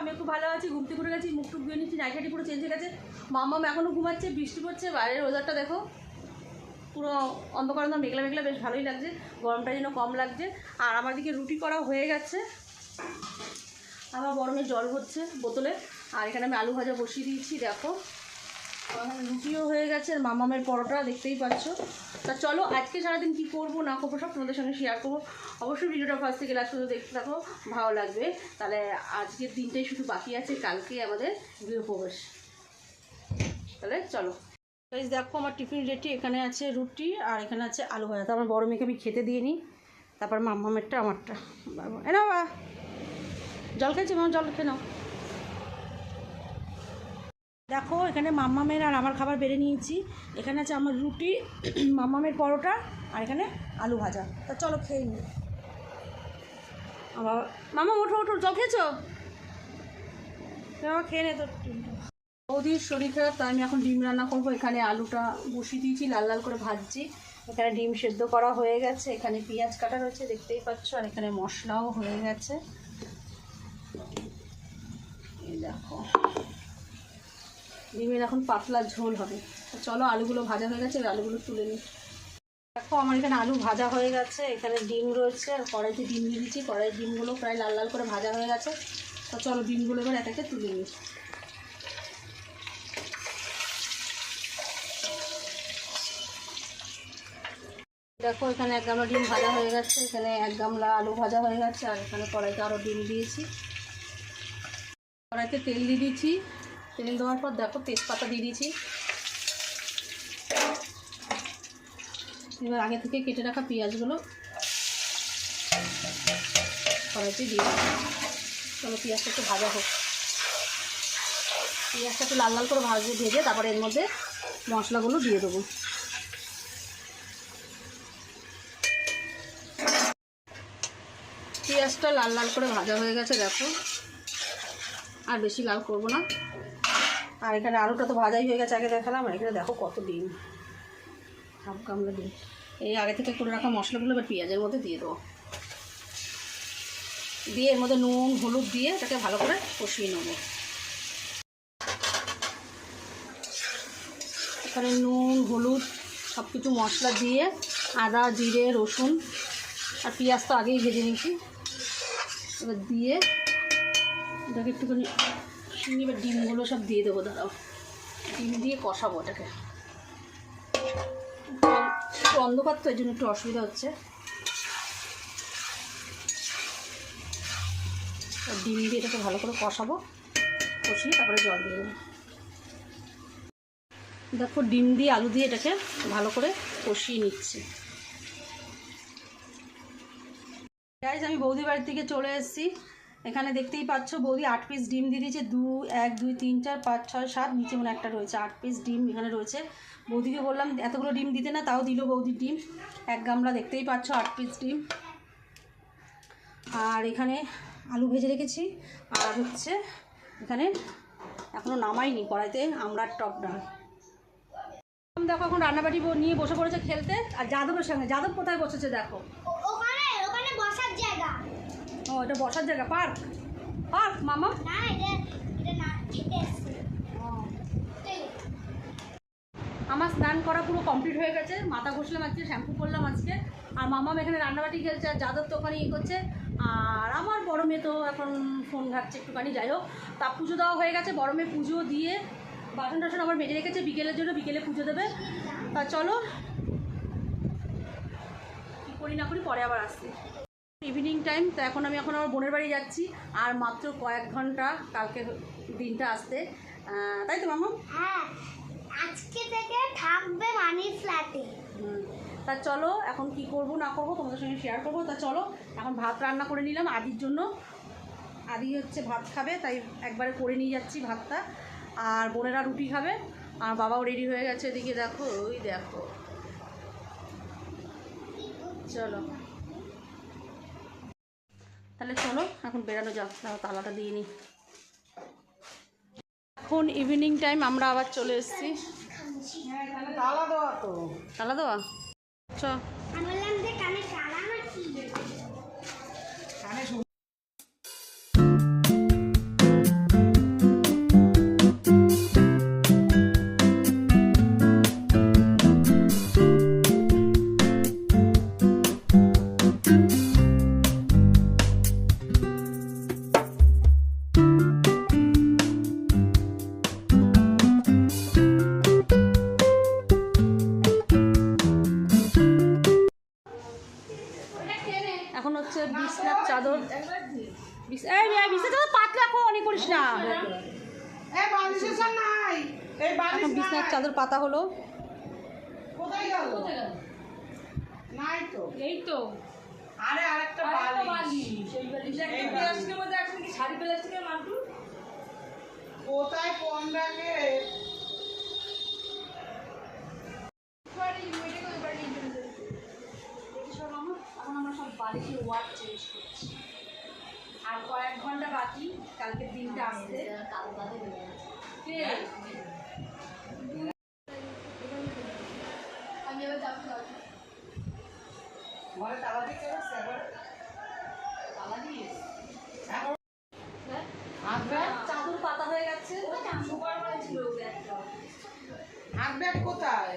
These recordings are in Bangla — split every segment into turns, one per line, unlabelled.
আমি খুব ভালো আছি ঘুমতে ঘুরে গেছি, মুখ টুক ধুয়ে নিচ্ছি নাইটাটি পুরো চেঞ্জ হয়ে গেছে। মাম্মাম এখনও ঘুমাচ্ছে, বৃষ্টি পড়ছে, বাইরের ওয়েদারটা দেখো। পুরো অন্ধকার অন্ধকার, মেঘলা মেঘলা, বেশ ভালোই লাগছে। গরমটা যেন কম লাগছে। আর আমার দিকে রুটি করা হয়ে গেছে। আমার গরমে জল হচ্ছে বোতলে। আর এখানে আমি আলু ভাজা বসিয়ে দিয়েছি, দেখো। রুটিও হয়ে গেছে, আর মামামের পরোটা দেখতেই পাচ্ছ। তা চলো, আজকে সারাদিন কী করব, না করব, সব তোমাদের সঙ্গে শেয়ার করব। অবশ্যই ভিডিওটা ফার্স্ট থেকে লাস্ট পর্যন্ত দেখতে থাকো, ভালো লাগবে। তাহলে আজকের দিনটাই শুধু বাকি আছে, কালকে আমাদের গৃহপ্রবেশ। তাহলে চলো। গাইজ দেখো আমার টিফিন রেডি এখানে আছে রুটি, আর এখানে আছে আলু ভাজা। তো আমার বড় মেয়েকে আমি খেতে দিয়ে নিই, তারপর মাম্মামেরটা আমারটা। এ না জল খেয়েছি? মামা জল খেয়ে নাও। দেখো, এখানে মাম্মামের আর আমার খাবার বেড়ে নিয়েছি। এখানে আছে আমার রুটি, মাম্মামের পরোটা, আর এখানে আলু ভাজা। তা চলো খেয়ে নিই। আমার মামা ওঠো ওঠো, জল খেয়েছো? খেয়ে নে তো বৌদির শরীর খারাপ, তাই আমি এখন ডিম রান্না করব। এখানে আলুটা বসিয়ে দিয়েছি, লাল লাল করে ভাজছি। এখানে ডিম সেদ্ধ করা হয়ে গেছে। এখানে পেঁয়াজ কাটা রয়েছে, দেখতেই পাচ্ছ। আর এখানে মশলাও হয়ে গেছে। এই দেখো। ডিমের এখন পাতলা ঝোল হবে। চলো আলুগুলো ভাজা হয়ে গেছে আলুগুলো তুলে নিই। দেখো, আমার এখানে আলু ভাজা হয়ে গেছে, এখানে ডিম রয়েছে, আর কড়াইতে ডিম দিয়ে দিচ্ছি। কড়াই ডিমগুলো প্রায় লাল লাল করে ভাজা হয়ে গেছে। তো চলো ডিমগুলো এবার একে তুলে নিই। দেখো, এখানে এক গামলা ডিম ভাজা হয়ে গেছে, এখানে এক গামলা আলু ভাজা হয়ে গেছে, আর এখানে কড়াইতে আরও ডিম দিয়েছি। কড়াইতে তেল দিয়ে দিয়েছি তেল দেওয়ার পর দেখো তেজপাতা দিয়ে দিয়েছি। এবার আগে থেকে কেটে রাখা পেঁয়াজগুলো কড়াইতে দিয়ে। চলো পেঁয়াজটা একটু ভাজা হোক। পেঁয়াজটা একটু লাল লাল করে ভাজে, ভেজে তারপরে এর মধ্যে মশলাগুলো দিয়ে দেবো। পেঁয়াজটা লাল লাল করে ভাজা হয়ে গেছে, দেখো। আর বেশি লাল করব না। আর এখানে আলুটা তো ভাজাই হয়ে গেছে, আগে দেখালাম, আর এখানে দেখো কত ডিম। হাফ গামলা ডিম। এই আগে থেকে করে রাখা মশলাগুলো এবার পেঁয়াজের মধ্যে দিয়ে দেবো। দিয়ে এর মধ্যে নুন, হলুদ দিয়ে এটাকে ভালো করে কষিয়ে নেব। এখানে নুন, হলুদ সব কিছু মশলা দিয়ে আদা, জিরে, রসুন আর পেঁয়াজ তো আগেই ভেজে নিয়েছি। এবার দিয়ে এটাকে একটুখানি এবার ডিমগুলো সব দিয়ে দেবো, দাঁড়াও। ডিম দিয়ে কষাবো এটাকে। একটু অন্ধকার তো, এই জন্য একটু অসুবিধা হচ্ছে। ডিম দিয়ে এটাকে ভালো করে কষাবো, কষিয়ে তারপরে জল দিয়ে দেবো। দেখো, ডিম দিয়ে আলু দিয়ে এটাকে ভালো করে কষিয়ে নিচ্ছি। আমি বৌদি বাড়ির থেকে চলে এসেছি। এখানে দেখতেই পাচ্ছ বৌদি আট পিস ডিম দিয়ে দিয়েছে। দু, এক, দুই, তিন, চার, পাঁচ, ছয়, সাত, নিচে মনে একটা রয়েছে। আট পিস ডিম এখানে রয়েছে। বৌদিকে বললাম, এতগুলো ডিম দিতে না, তাও দিল বৌদির ডিম। এক গামলা দেখতেই পাচ্ছ আট পিস ডিম। আর এখানে আলু ভেজে রেখেছি। আর হচ্ছে এখানে এখনও নামাইনি কড়াইতে আমরা টক ডাল। দেখো এখন রান্নাবাটি নিয়ে বসে পড়েছে খেলতে। আর যাদবের সঙ্গে, যাদব কোথায় বসেছে দেখো।
ওখানে ওখানে বসার জায়গা।
ও এটা বসার জায়গা পার্ক। পার্ক মামা। আমার স্নান করা পুরো কমপ্লিট হয়ে গেছে। মাথা ঘষলাম আজকে শ্যাম্পু করলাম আজকে। আর মামাম এখানে রান্নাবাটি খেলছে আর যাদব তো ওখানে ইয়ে করছে। আর আমার বড় মেয়ে তো এখন ফোন ঘাটছে একটুখানি যাই হোক। তা পুজো দেওয়া হয়ে গেছে বড় মেয়ে পুজো দিয়ে বাসন টাসন আবার বেজে রেখেছে বিকেলের জন্য বিকেলে পুজো দেবে। তা চলো কী করি করি না করি পরে আবার আসছি। ইভিনিং টাইম তো এখন আমি এখন আমার বোনের বাড়ি যাচ্ছি আর মাত্র কয়েক ঘণ্টা কালকে দিনটা আসতে। তাই তো মামা?
হ্যাঁ আজকে থেকে থাকবে মানি ফ্ল্যাটে।
হুম। তা চলো এখন কি করব না করব তোমাদের সঙ্গে শেয়ার করব। তা চলো এখন ভাত রান্না করে নিলাম আদির জন্য। আদি হচ্ছে ভাত খাবে তাই একবারে করে নিয়ে যাচ্ছি ভাতটা। আর বোনেরা রুটি খাবে আর বাবাও রেডি হয়ে গেছে এদিকে দেখো ওই দেখো। চলো। তাহলে চলো এখন বেড়ানো যাক তালাটা দিয়ে নিই এখন ইভিনিং টাইম আমরা আবার চলে এসেছি।
তালা দেওয়া তো।
তালা দেওয়া? চ। বিছনার
নাই।
চাদর পাতা হলো
কোথায় গেল নাই তো
এই তো
আরে আরেকটা বালিশ এই প্লাস্টিকের মধ্যে এখন কি শাড়ি প্লাস্টিকের মান্টু কোথায় কোন রাখে
এখন আমরা সব বাড়িতে ওয়ার্ড চেঞ্জ করছি আর কয়েক ঘণ্টা বাকি কালকের দিনটা আসতে?
ঘরে তালা দিয়ে গেছে একবার
তালা দিয়ে
এখন
হ্যাঁ? চাদর পাতা হয়ে গেছে।
হাত ব্যাগ কোথায়?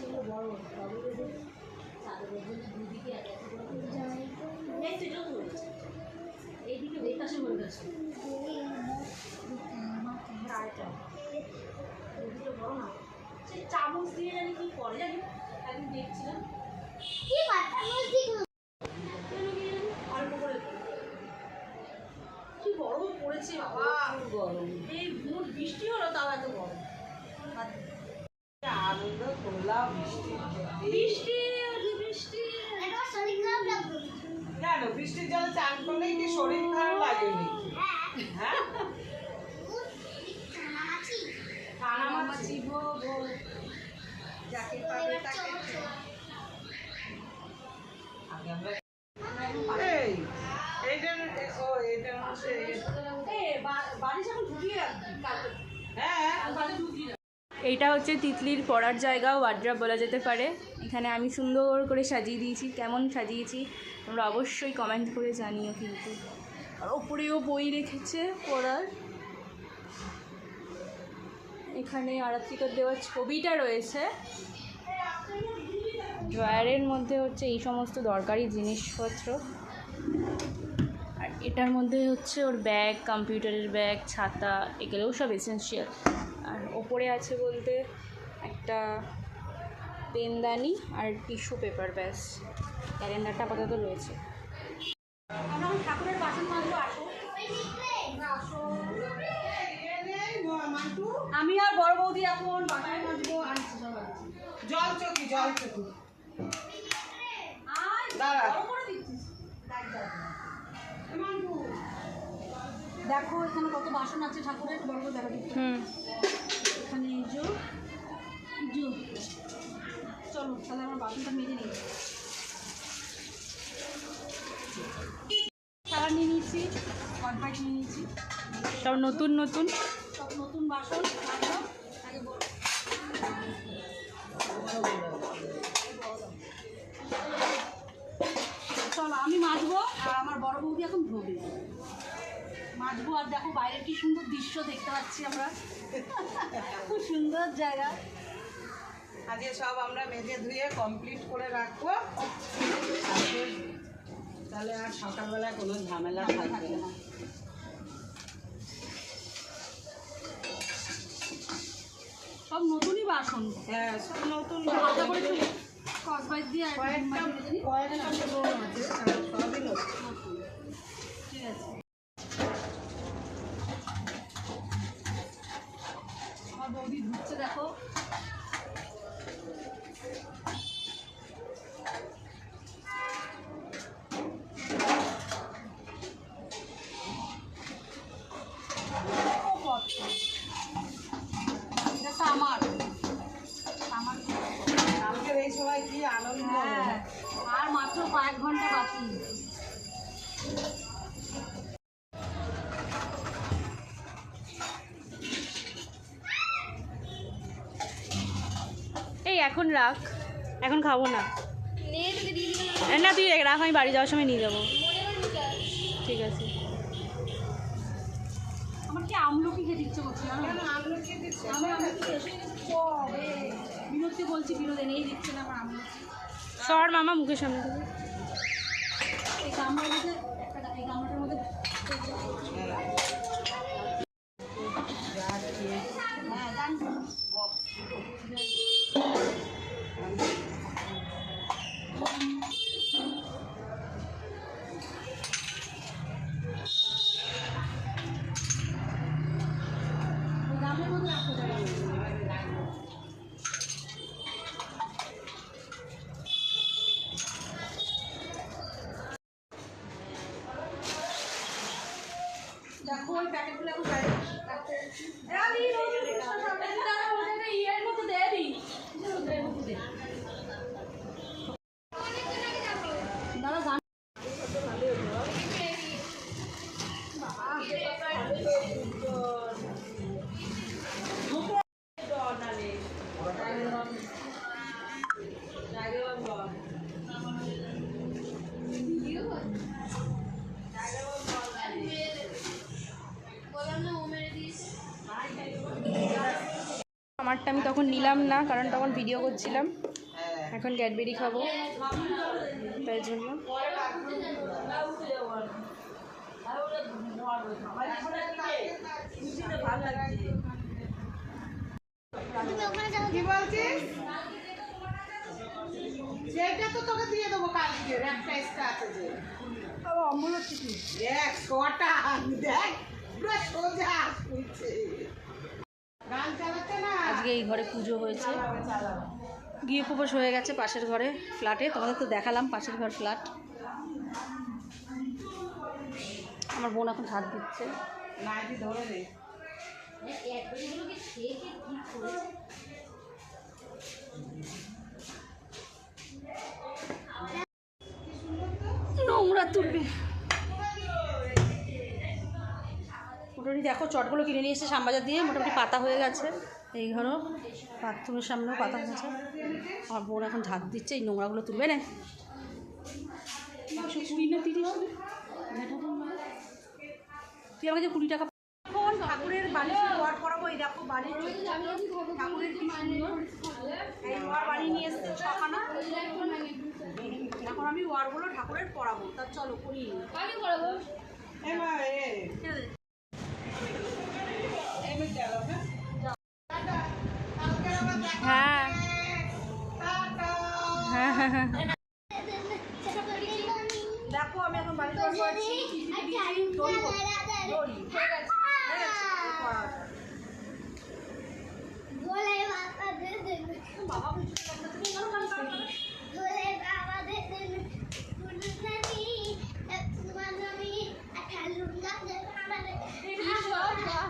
এইগুলো বড় না তো তাও ব্যাগ করব।
তুমি হচ্ছি।
এই জন্য এটা একটু ছোট চামচ দিয়ে জানি কি করে জানি, একদিন দেখছিলাম।
কি কথা বলছি
বৃষ্টির জলে চান করলেই কি শরীর খারাপ লাগেনি?
হ্যাঁ?
এইটা হচ্ছে
তিতলির পড়ার জায়গা, ওয়ার্ড্রপ বলা যেতে পারে। এখানে আমি সুন্দর করে সাজিয়ে দিয়েছি, কেমন সাজিয়েছি, তোমরা অবশ্যই কমেন্ট করে জানিও কিন্তু। আর ওপরেও বই রেখেছে পড়ার এখানে আরাত্রিকার দেওয়ার ছবিটা রয়েছে। ড্রয়ারের মধ্যে হচ্ছে এই সমস্ত দরকারি জিনিসপত্র। আর এটার মধ্যে হচ্ছে ওর ব্যাগ, কম্পিউটারের ব্যাগ, ছাতা, এগুলোও সব এসেন্সিয়াল ওপরে আছে বলতে একটা পেনদানি আর টিস্যু পেপার ব্যাস। ক্যালেন্ডারটা আপাতত রয়েছে।
ঠাকুরের বাসন আসো। আমি আর বড় বৌদি এখন বাসন মাজবো আনছি সব আনছি।
জল চকি জল চকি।
দেখ, এখানে কত বাসন আছে ঠাকুরের বড় দেখা এখানে এই যে। চলো তাহলে আমার বাসনটা মেজে নিই কনফাইট নিয়ে নিয়েছি
সব নতুন নতুন
সব নতুন বাসন। আগে চলো আমি মাজবো আর আমার বড় বৌদি এখন ধোবে মাজবো আর দেখো বাইরের কি সুন্দর দৃশ্য দেখতে পাচ্ছি আমরা সুন্দর জায়গা।
আজকে সব আমরা মেজে ধুয়ে কমপ্লিট করে রাখব। তাহলে আর সকালবেলা কোনো ঝামেলা থাকবে না।
সব নতুনই বাসন।
হ্যাঁ সব নতুন কয়েকটা কয়েকটা আর সবই নতুন
ঠিক আছে আমার বৌদি ঢুকছে দেখো।
এখন রাখ। এখন খাব না। না তুই রাখ আমি বাড়ি যাওয়ার সময় নিয়ে যাব। ঠিক আছে।
আমার কি আমলকি খেতে ইচ্ছে করছে জানো?
কেন আমলকি দিচ্ছে
আমি আমলকি এসে গেছে কবে? বিনোদকে বলছি বিনোদ এনেই দিচ্ছে না আমার আমলকি।
সর মামা মুখের সামনে থেকে। আমারটা আমি তখন নিলাম না কারণ তখন ভিডিও করছিলাম। এখন ক্যাডবেরি খাব। তাই জন্য।
কি বলছিস? সেটা তো তোকে দিয়ে দেবো কালকে একটা এক্সট্রা আছে যে। দেখ কটা দেখ পুরো সোজা শুনছে গান চালাচ্ছে না?
আজকে এই ঘরে পুজো হয়েছে। গিয়ে উপবাস হয়ে গেছে পাশের ঘরে ফ্ল্যাটে। তোমাদের তো দেখালাম পাশের ঘর ফ্ল্যাট। আমার বোন এখন হাত দিচ্ছে।
নাইটি ধরে নে।
নোংরা তুলবে। মোটামুটি দেখো চটগুলো কিনে নিয়ে এসে শ্যামবাজার দিয়ে। মোটামুটি পাতা হয়ে গেছে। এই ঘরও বাথরুমের সামনেও পাতা হয়েছে। আমার বোন এখন ঝাঁক দিচ্ছে এই নোংরাগুলো তুলবে না। তুই আমাকে যে কুড়ি টাকা এখন ঠাকুরের বালিশের ওয়ার করাবো এই দেখো বালিশ ঠাকুরের কি সুন্দর। এই ওয়ার বানিয়ে নিয়ে এসছে ছখানা। এখন আমি ওয়ারগুলো ঠাকুরের পরাবো। তা চলো করি
এ মা এ। এমনি চালো হ্যাঁ। আবার দেখা
হ্যাঁ হ্যাঁ হ্যাঁ হ্যাঁ
দেখো আমি এখন বাড়িতে ওয়ার করাচ্ছি দড়ি দড়ি ঠিক আছে হয়ে গেছে, এবার পরাও। বাবা বুঝতে পারছে না, তুমি এখানে গান গাও না।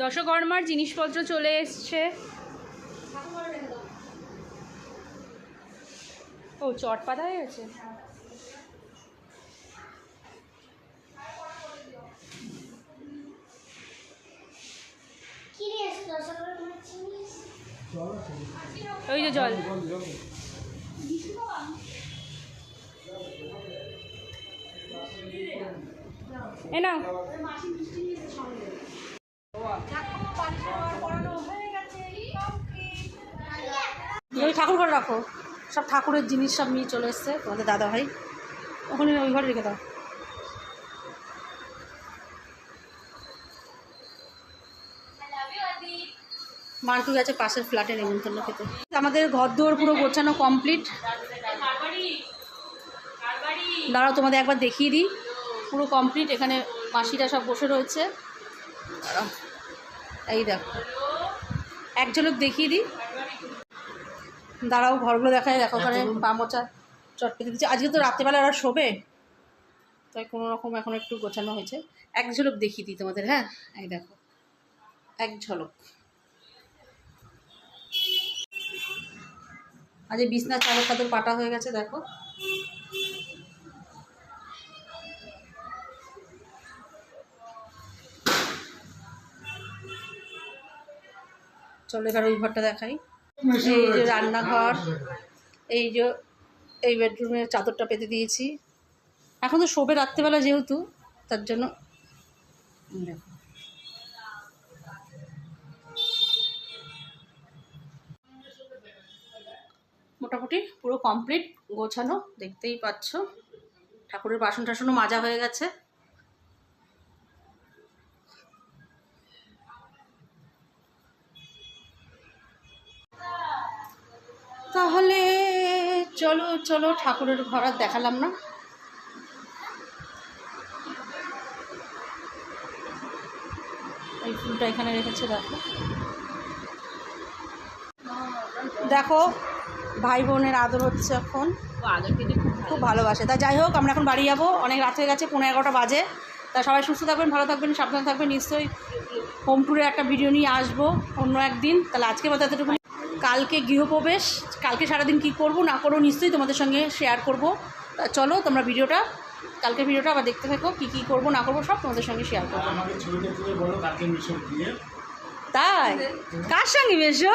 দশকর্মার জিনিসপত্র চলে এসছে। ও চট পাতা হয়ে গেছে? ওই যে জল। এ নাও।
ওই ঠাকুর ঘরে রাখো। সব ঠাকুরের জিনিস সব নিয়ে চলে এসছে তোমাদের দাদা ভাই ওখানে ওই ঘরে রেখে দাও। মান্টু গেছে পাশের ফ্ল্যাটে নেমন্তন্ন খেতে। আমাদের ঘর দুয়ার পুরো গোছানো কমপ্লিট। দাঁড়াও, তোমাদের একবার দেখিয়ে দিই। পুরো কমপ্লিট, এখানে মাসিরা সব বসে রয়েছে। এই দেখো। এক ঝলক দেখিয়ে দিই। দাঁড়াও ঘরগুলো দেখায় দেখো ওখানে পা মোচা চট পেতে দিচ্ছে। আজকে তো রাত্রেবেলা ওরা শোবে। তাই কোনো রকম এখন একটু গোছানো হয়েছে। এক ঝলক দেখিয়ে দিই তোমাদের হ্যাঁ? এই দেখো এক ঝলক। আজ বিছনা চাদর ফাদর পাটা হয়ে গেছে দেখো। চলো এবার ওই ঘরটা দেখাই। এই যে রান্নাঘর এই যে এই বেডরুমের চাদরটা পেতে দিয়েছি। এখন তো শোবে রাত্রেবেলা যেহেতু তার জন্য দেখো মোটামুটি পুরো কমপ্লিট গোছানো দেখতেই পাচ্ছ। ঠাকুরের বাসন টাসনও মাজা হয়ে গেছে। তাহলে চলো চলো ঠাকুরের ঘর আর দেখালাম না। এই ফুলটা এখানে রেখেছে দেখো। দেখো ভাই বোনের আদর হচ্ছে এখন। খুব ভালোবাসে। তা যাই হোক আমরা এখন বাড়ি যাব। অনেক রাত হয়ে গেছে পনেরো এগারোটা বাজে। তা সবাই সুস্থ থাকবেন ভালো থাকবেন সাবধানে থাকবেন। নিশ্চয়ই হোম ট্যুরে একটা ভিডিও নিয়ে আসব অন্য একদিন। তাহলে আজকে মতো এতটুকু কালকে গৃহপ্রবেশ কালকে সারাদিন কি করব না করব নিশ্চয়ই তোমাদের সঙ্গে শেয়ার করব। তা চলো তোমরা ভিডিওটা কালকে ভিডিওটা আবার দেখতে থাকো কী কী করব না করব সব তোমাদের সঙ্গে শেয়ার করব। তাই? কার সঙ্গে বেশো